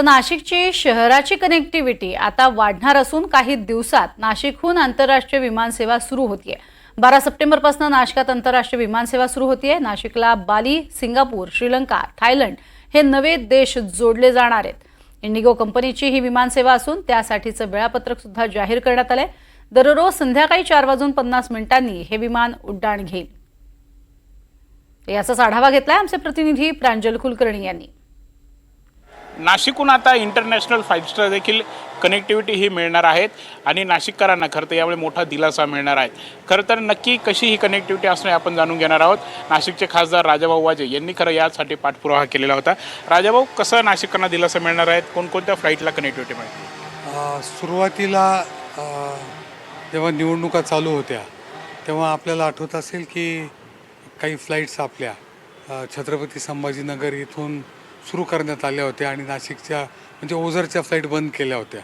तर नाशिकची शहराची कनेक्टिव्हिटी आता वाढणार असून काही दिवसात नाशिकहून आंतरराष्ट्रीय विमानसेवा सुरू होतीये. बारा सप्टेंबरपासून नाशिकात आंतरराष्ट्रीय विमानसेवा सुरू होतीये. नाशिकला बाली सिंगापूर श्रीलंका थायलंड हे नवे देश जोडले जाणार आहेत. इंडिगो कंपनीची ही विमानसेवा असून त्यासाठीचं वेळापत्रक सुद्धा जाहीर करण्यात आलंय. दररोज संध्याकाळी चार वाजून पन्नास मिनिटांनी हे विमान उड्डाण घेईल. याचाच आढावा घेतलाय आमचे प्रतिनिधी प्रांजल कुलकर्णी यांनी. नाशिकहून आता इंटरनॅशनल फाईव्ह स्टार देखील कनेक्टिव्हिटी ही मिळणार आहेत. आणि नाशिककरांना खरं तर यामुळे मोठा दिलासा मिळणार आहे. खरं तर नक्की कशी ही कनेक्टिव्हिटी असणे आपण जाणून घेणार आहोत. नाशिकचे खासदार राजाभाऊ वाजे यांनी खरं यासाठी पाठपुरावा केलेला होता. राजाभाऊ कसं नाशिककरांना दिलासा मिळणार आहेत? कोणकोणत्या फ्लाईटला कनेक्टिव्हिटी मिळते सुरुवातीला जेव्हा निवडणुका चालू होत्या तेव्हा आपल्याला आठवत असेल की काही फ्लाईट्स आपल्या छत्रपती संभाजीनगर इथून सुरू करण्यात आल्या होत्या आणि नाशिकच्या म्हणजे ओझरच्या फ्लाईट बंद केल्या होत्या.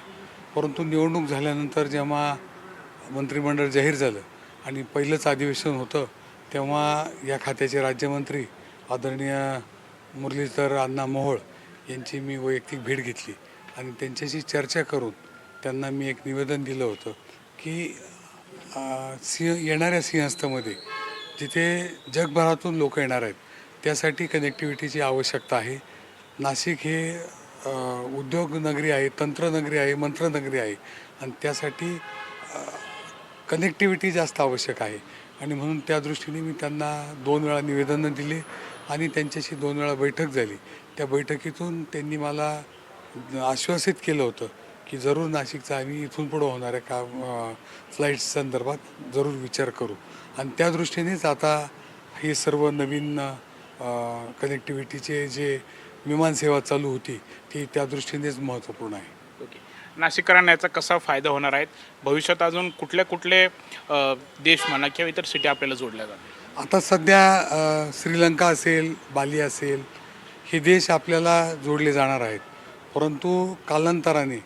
परंतु निवडणूक झाल्यानंतर जेव्हा मंत्रिमंडळ जाहीर झालं आणि पहिलंच अधिवेशन होतं तेव्हा या खात्याचे राज्यमंत्री आदरणीय मुरलीधर अण्णा मोहोळ यांची मी वैयक्तिक भेट घेतली आणि त्यांच्याशी चर्चा करून त्यांना मी एक निवेदन दिलं होतं की सिंह येणाऱ्या सिंहस्थमध्ये जिथे जगभरातून लोक येणार आहेत त्यासाठी कनेक्टिव्हिटीची आवश्यकता आहे. नाशिक हे उद्योगनगरी आहे तंत्रनगरी आहे मंत्रनगरी आहे. आणि त्यासाठी कनेक्टिव्हिटी जास्त आवश्यक आहे. आणि म्हणून त्या दृष्टीने मी त्यांना दोन वेळा निवेदनं दिली आणि त्यांच्याशी दोन वेळा बैठक झाली. त्या बैठकीतून त्यांनी मला आश्वासित केलं होतं की जरूर नाशिकचा आम्ही इथून पुढं होणाऱ्या का फ्लाईट्स संदर्भात जरूर विचार करू. आणि त्या दृष्टीनेच आता हे सर्व नवीन कनेक्टिव्हिटीचे जे विमानसेवा चालू होती ती त्या दृष्टीनेच महत्त्वपूर्ण आहे. ओके. नाशिककरांना याचा कसा फायदा होणार आहे? भविष्यात अजून कुठले कुठले देश म्हणा किंवा इतर सिटी आपल्याला जोडल्या जातील? आता सध्या श्रीलंका असेल बाली असेल हे देश आपल्याला जोडले जाणार आहेत. परंतु कालांतराने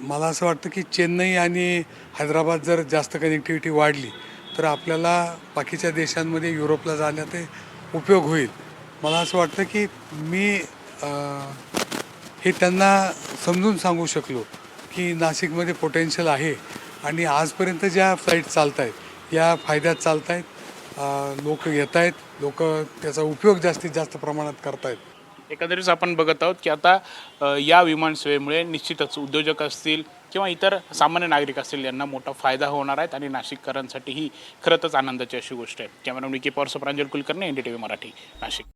मला असं वाटतं की चेन्नई आणि हैदराबाद जर जास्त कनेक्टिव्हिटी वाढली तर आपल्याला बाकीच्या देशांमध्ये युरोपला जाण्यात उपयोग होईल. मला असं वाटतं की मी हे त्यांना समजून सांगू शकलो की नाशिकमध्ये पोटेन्शियल आहे आणि आजपर्यंत ज्या फ्लाईट चालत आहेत या फायद्यात चालत आहेत लोक येत आहेत लोक त्याचा उपयोग जास्तीत जास्त प्रमाणात करतायत. एकंदरीत आपण बघत आहोत की आता या विमानसेवेमुळे निश्चितच उद्योजक असतील किंवा इतर सामान्य नागरिक असतील यांना मोठा फायदा होणार आहेत आणि नाशिककरांसाठी ही खरंच आनंदाची अशी गोष्ट आहे. Camera Vicky Pawar Pranjal Kulkarni N D T V Marathi Nashik.